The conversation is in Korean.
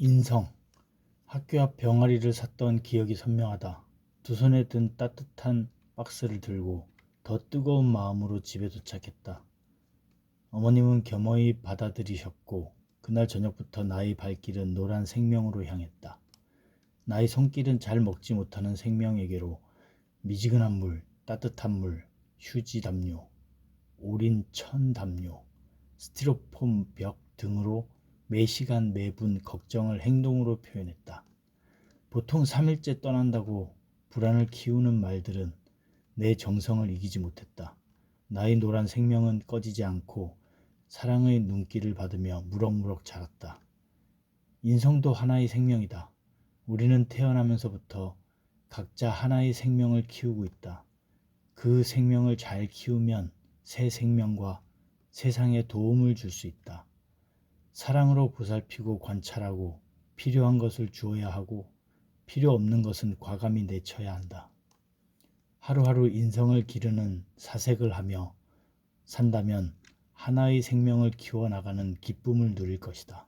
인성. 학교 앞 병아리를 샀던 기억이 선명하다. 두 손에 든 따뜻한 박스를 들고 더 뜨거운 마음으로 집에 도착했다. 어머님은 겸허히 받아들이셨고 그날 저녁부터 나의 발길은 노란 생명으로 향했다. 나의 손길은 잘 먹지 못하는 생명에게로 미지근한 물, 따뜻한 물, 휴지 담요, 오린 천 담요, 스티로폼 벽 등으로 매 시간 매분 걱정을 행동으로 표현했다. 보통 3일째 떠난다고 불안을 키우는 말들은 내 정성을 이기지 못했다. 나의 노란 생명은 꺼지지 않고 사랑의 눈길을 받으며 무럭무럭 자랐다. 인성도 하나의 생명이다. 우리는 태어나면서부터 각자 하나의 생명을 키우고 있다. 그 생명을 잘 키우면 새 생명과 세상에 도움을 줄 수 있다. 사랑으로 보살피고 관찰하고 필요한 것을 주어야 하고 필요 없는 것은 과감히 내쳐야 한다. 하루하루 인성을 기르는 사색을 하며 산다면 하나의 생명을 키워나가는 기쁨을 누릴 것이다.